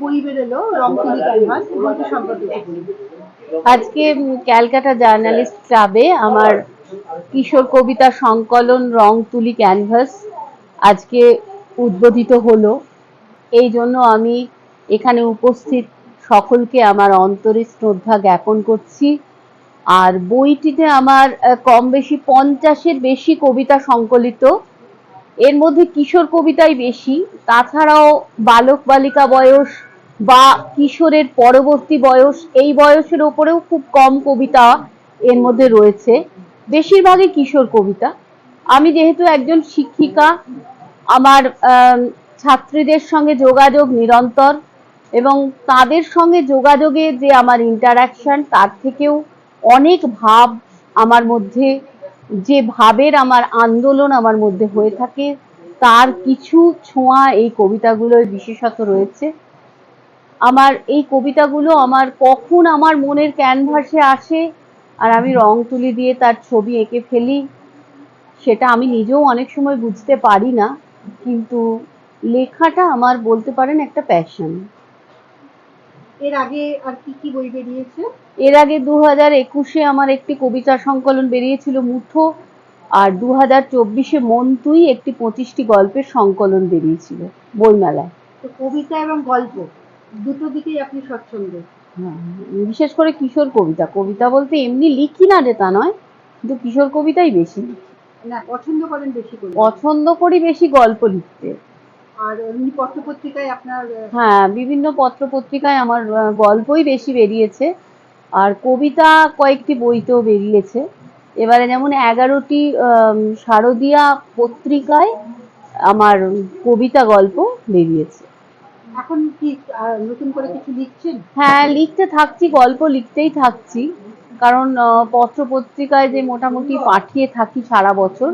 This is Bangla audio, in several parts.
বই বেরোলো ক্যানভাস বইটি সম্পর্কে আজকে ক্যালকাটা জার্নালিস্ট ক্লাবে আমার কিশোর কবিতা সংকলন রং তুলি ক্যানভাস আজকে উদ্বোধিত হলো। এই জন্য আমি এখানে উপস্থিত সকলকে আমার অন্তরে শ্রদ্ধা জ্ঞাপন করছি। আর বইটিতে আমার কম বেশি পঞ্চাশের বেশি কবিতা সংকলিত। এর মধ্যে কিশোর কবিতাই বেশি। তাছাড়াও বালক বালিকা বয়স বা কিশোরের পরবর্তী বয়স, এই বয়সের ওপরেও খুব কম কবিতা এর মধ্যে রয়েছে। বেশিরভাগই কিশোর কবিতা। আমি যেহেতু একজন শিক্ষিকা, আমার ছাত্রীদের সঙ্গে যোগাযোগ নিরন্তর এবং তাদের সঙ্গে যোগাযোগে যে আমার ইন্টারাকশন তার থেকেও অনেক ভাব আমার মধ্যে যে ভাবের আমার আন্দোলন আমার মধ্যে হয়ে থাকে, তার কিছু ছোঁয়া এই কবিতাগুলোয় বিশেষত রয়েছে। আমার এই কবিতাগুলো আমার কখন আমার মনের ক্যানভাসে আসে আর আমি রং তুলি দিয়ে তার ছবি এঁকে ফেলি, সেটা আমি নিজেও অনেক সময় বুঝতে পারি না, কিন্তু লেখাটা আমার বলতে পারেন একটা প্যাশন এর আগে আর কি কি বই বেরিয়েছে? এর আগে দু হাজার একুশে আমার একটি কবিতা সংকলন বেরিয়েছিল মুঠো। আর দু হাজার চব্বিশে মন তুই একটি পঁচিশটি গল্পের সংকলন বেরিয়েছিল বইমেলায়। তো কবিতা এবং গল্প দুটো দিকেই আপনি স্বচ্ছন্দ। হ্যাঁ, বিশেষ করে কিশোর কবিতা। কবিতা বলতে এমনি লিখি না রে তা নয় কিন্তু কিশোর কবিতাই বেশি না পছন্দ করেন বেশি পছন্দ করি বেশি গল্প লিখতে। আর এমনি পত্রপত্রিকায় আপনার হ্যাঁ বিভিন্ন পত্র পত্রিকায় আমার গল্পই বেশি বেরিয়েছে। আর কবিতা কয়েকটি বইতেও বেরিয়েছে। এবারে যেমন এগারোটি শারদীয়া পত্রিকায় আমার কবিতা গল্প বেরিয়েছে। এখন কি নতুন করে কিছু লিখছেন? হ্যাঁ লিখতে থাকছি গল্প লিখতেই থাকছি। কারণ পত্র পত্রিকায় যে মোটামুটি পাঠিয়ে থাকি সারা বছর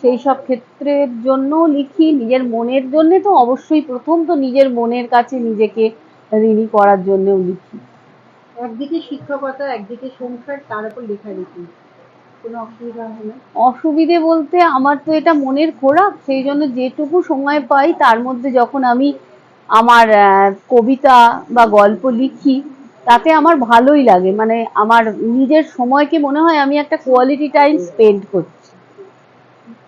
সেই সব ক্ষেত্রের জন্য লিখি নিজের মনের জন্য তো অবশ্যই প্রথম তো নিজের মনের কাছে নিজেকে ঋণী করার জন্যও লিখি। একদিকে শিক্ষকতা একদিকে সংসার তার উপর লেখালেখি কোনো অসুবিধা হয় না? অসুবিধে বলতে আমার তো এটা মনের খোরাক সেই জন্য যেটুকু সময় পাই তার মধ্যে যখন আমি আমার কবিতা বা গল্প লিখি তাতে আমার ভালোই লাগে। মানে আমার নিজের সময়কে মনে হয় আমি একটা কোয়ালিটি টাইম স্পেন্ড করছি।